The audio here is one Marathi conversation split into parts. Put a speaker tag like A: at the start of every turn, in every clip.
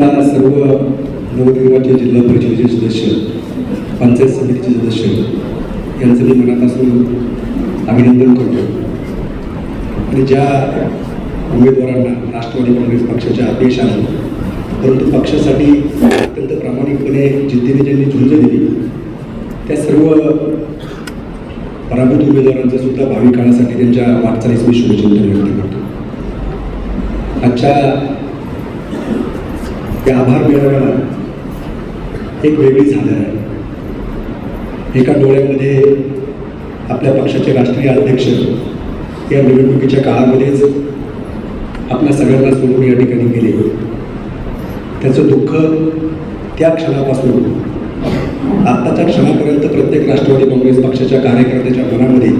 A: सर्व नवनिर्वाचित जिल्हा परिषदेचे सदस्य पंचायत समितीचे सदस्य यांचं मी मनापासून अभिनंदन करतो. आणि ज्या उमेदवारांना राष्ट्रवादी काँग्रेस पक्षाच्या अपयश आलं परंतु पक्षासाठी अत्यंत प्रामाणिकपणे जिद्दीने ज्यांनी झुंज दिली त्या सर्व पराभूत उमेदवारांचं सुद्धा भावी काळासाठी त्यांच्या वाटचालीस मी शुभचिंतन व्यक्त करतो. आजच्या ते आभार मिळवणं एक वेगळी झालं आहे. एका डोळ्यामध्ये आपल्या पक्षाचे राष्ट्रीय अध्यक्ष या निवडणुकीच्या काळामध्येच आपल्या सगळ्यांना सोडून या ठिकाणी गेले. त्याचं दुःख त्या क्षणापासून आत्ताच्या क्षणापर्यंत प्रत्येक राष्ट्रवादी काँग्रेस पक्षाच्या कार्यकर्त्याच्या मनामध्ये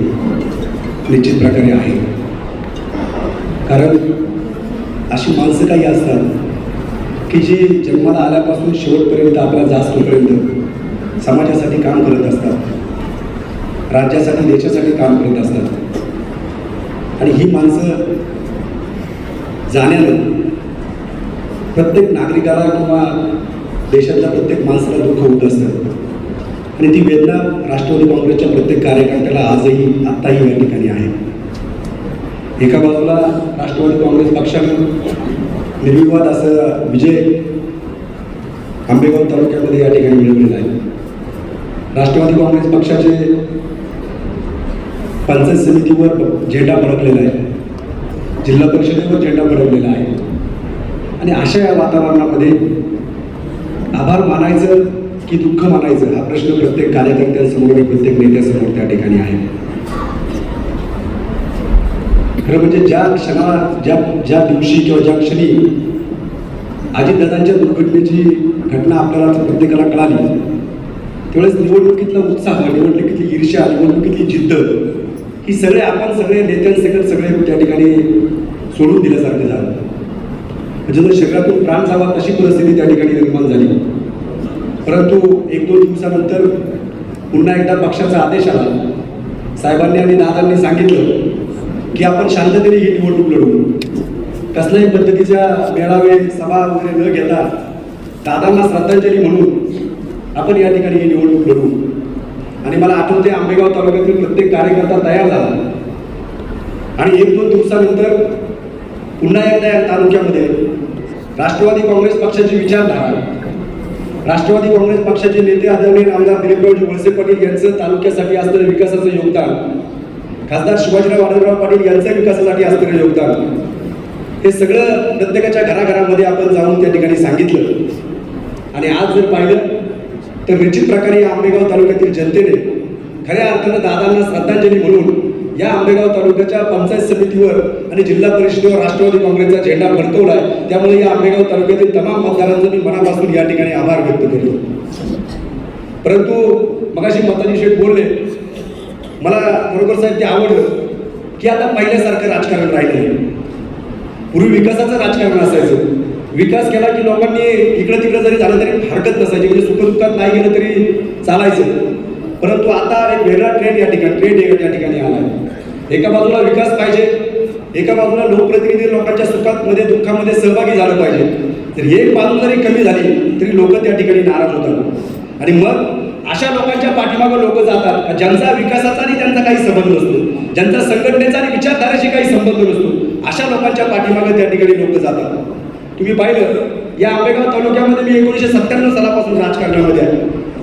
A: निश्चित प्रकारे आहे. कारण अशी माणसं काही असतात की जी जन्माला आल्यापासून शेवटपर्यंत आपल्या जास्तपर्यंत समाजासाठी काम करत असतात. राज्यासाठी देशासाठी काम करत असतात. आणि ही माणसं जाण्यानं प्रत्येक नागरिकाला किंवा देशातल्या प्रत्येक माणसाला दुःख होत असतं. आणि ती वेदना राष्ट्रवादी काँग्रेसच्या प्रत्येक कार्यकर्त्याला आजही आत्ताही या ठिकाणी आहे. एका बाजूला राष्ट्रवादी काँग्रेस पक्षानं निर्विवाद असं विजय आंबेगाव तालुक्यामध्ये या ठिकाणी मिळवलेला आहे. राष्ट्रवादी काँग्रेस पक्षाचे पंचायत समितीवर झेंडा फडकलेला आहे. जिल्हा परिषदेवर झेंडा फडकलेला आहे. आणि अशा या वातावरणामध्ये आभार मानायचं की दुःख मानायचं हा प्रश्न प्रत्येक कार्यकर्त्यांसमोर आणि प्रत्येक नेत्यासमोर त्या ठिकाणी आहे. खरं म्हणजे ज्या क्षणाला ज्या ज्या दिवशी किंवा ज्या क्षणी अजितदादांच्या दुर्घटनेची घटना आपल्याला प्रत्येकाला कळाली त्यावेळेस निवडणुकीतला उत्साह निवडणुकीतली ईर्ष्या निवडणुकीतली जिद्द ही सगळे आपण सगळे नेत्यांसकट सगळे त्या ठिकाणी सोडून दिल्यासारखं झालं. म्हणजे जर शरीरातून प्राण जावा तशी परिस्थिती त्या ठिकाणी निर्माण झाली. परंतु एक दोन दिवसानंतर पुन्हा एकदा पक्षाचा आदेश आला. साहेबांनी आणि दादांनी सांगितलं की आपण शांततेने ही निवडणूक लढू. कसल्याही पद्धतीच्या मेळावे सभा वगैरे न घेता दादांना श्रद्धांजली म्हणून आपण या ठिकाणी ही निवडणूक लढू. आणि मला आठवते आंबेगाव तालुक्यातील प्रत्येक कार्यकर्ता तयार झाला. आणि एक दोन दिवसानंतर पुन्हा एकदा या तालुक्यामध्ये राष्ट्रवादी काँग्रेस पक्षाची विचारधारा राष्ट्रवादी काँग्रेस पक्षाचे नेते आदरणीय आमदार दिलीपरावजी वळसे पाटील यांचं तालुक्यासाठी असलेलं विकासाचं योगदान खासदार शिवाजीराव आनंदराव पाटील यांचं विकासासाठी असलेलं योगदान. हे सगळं प्रत्येकाच्या घराघरामध्ये आपण जाऊन त्या ठिकाणी सांगितलं. आणि आज जर पाहिलं तर निश्चित प्रकारे या आंबेगाव तालुक्यातील जनतेने खऱ्या अर्थानं दादांना श्रद्धांजली म्हणून या आंबेगाव तालुक्याच्या पंचायत समितीवर आणि जिल्हा परिषदेवर राष्ट्रवादी काँग्रेसचा झेंडा फडकवलाय. त्यामुळे या आंबेगाव तालुक्यातील तमाम मतदारांचा मी मनापासून या ठिकाणी आभार व्यक्त करतो. परंतु मगाशी मताजी शेठ बोलले मला बरोबर साहेब ते आवडलं की आता पहिल्यासारखं राजकारण राहिलं पूर्वी विकासाचं राजकारण असायचं. विकास केला की लोकांनी इकडं तिकडं जरी झालं तरी हरकत नसायची. म्हणजे सुखदुःखात नाही गेलं तरी चालायचं. परंतु आता एक वेगळा ट्रेंड या ठिकाणी ट्रेंड या ठिकाणी आला एका बाजूला विकास पाहिजे. एका बाजूला लोकप्रतिनिधी लोकांच्या सुखात मध्ये दुःखामध्ये सहभागी झालं पाहिजे. तर एक बाजू जरी कमी झाली तरी लोक त्या ठिकाणी नाराज होतात. आणि मग अशा लोकांच्या पाठीमागं लोक जातात. ज्यांचा विकासाचा आणि त्यांचा काही संबंध नसतो. ज्यांचा संघटनेचा आणि विचारधारेशी काही संबंध नसतो. अशा लोकांच्या पाठीमागं त्या ठिकाणी लोक जातात. तुम्ही पाहिलं या आंबेगाव तालुक्यामध्ये मी एकोणीसशे सत्त्याण्णव सालापासून राजकारणामध्ये आहे.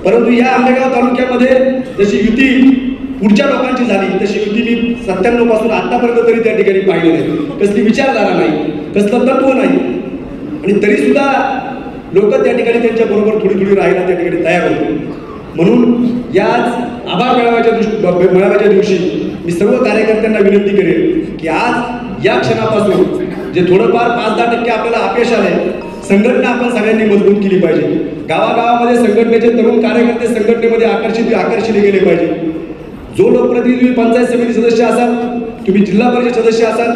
A: परंतु या आंबेगाव तालुक्यामध्ये जशी युती पुढच्या लोकांची झाली तशी युती मी सत्त्याण्णवपासून आतापर्यंत तरी त्या ठिकाणी पाहिली नाही कसली विचारधारा नाही कसलं तत्व नाही. आणि तरी सुद्धा लोक त्या ठिकाणी त्यांच्या बरोबर थोडी थोडी राहायला त्या ठिकाणी तयार होते. म्हणून याच आभार मेळाव्याच्या दृष्टी मेळाव्याच्या दिवशी मी सर्व कार्यकर्त्यांना विनंती करेन की आज या क्षणापासून जे थोडंफार पाच दहा टक्के आपल्याला अपयश आले संघटना आपण सगळ्यांनी मजबूत केली पाहिजे. गावागावामध्ये संघटनेचे तरुण कार्यकर्ते संघटनेमध्ये आकर्षित आकर्षित गेले पाहिजे. जो लोकप्रतिनिधी पंचायत समिती सदस्य असाल तुम्ही जिल्हा परिषद सदस्य असाल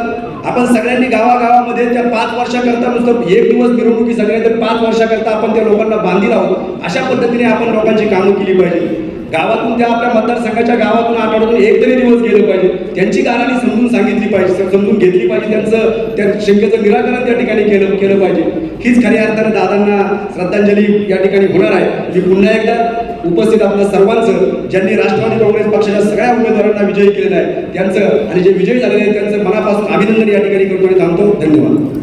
A: आपण सगळ्यांनी गावागावामध्ये त्या पाच वर्षाकरता नुसतं एक दिवस मिरवणुकी सगळ्यांनी तर पाच वर्षाकरता आपण त्या लोकांना बांधील आहोत. अशा पद्धतीने आपण लोकांची कामं केली पाहिजे. गावातून त्या आपल्या मतदारसंघाच्या गावातून आठवड्यातून एक तरी दिवस गेले पाहिजे त्यांची कारणी समजून सांगितली पाहिजे समजून घेतली पाहिजे. त्यांचं त्या शंकेचं निराकरण त्या ठिकाणी केलं केलं पाहिजे. हीच खऱ्या अर्थानं दादांना श्रद्धांजली या ठिकाणी होणार आहे. मी पुन्हा एकदा उपस्थित आपल्या सर्वांचं ज्यांनी राष्ट्रवादी काँग्रेस पक्षाच्या सगळ्या उमेदवारांना विजयी केलेलं आहे त्यांचं आणि जे विजयी झालेले आहेत त्यांचं मनापासून अभिनंदन या ठिकाणी करतो आणि थांबतो. धन्यवाद.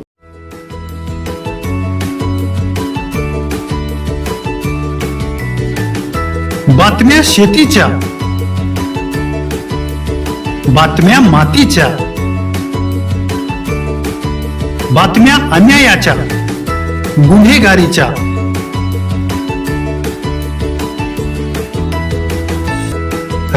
B: बातम्या शेतीच्या बातम्या मातीच्या बातम्या अन्यायाच्या गुन्हेगारीच्या.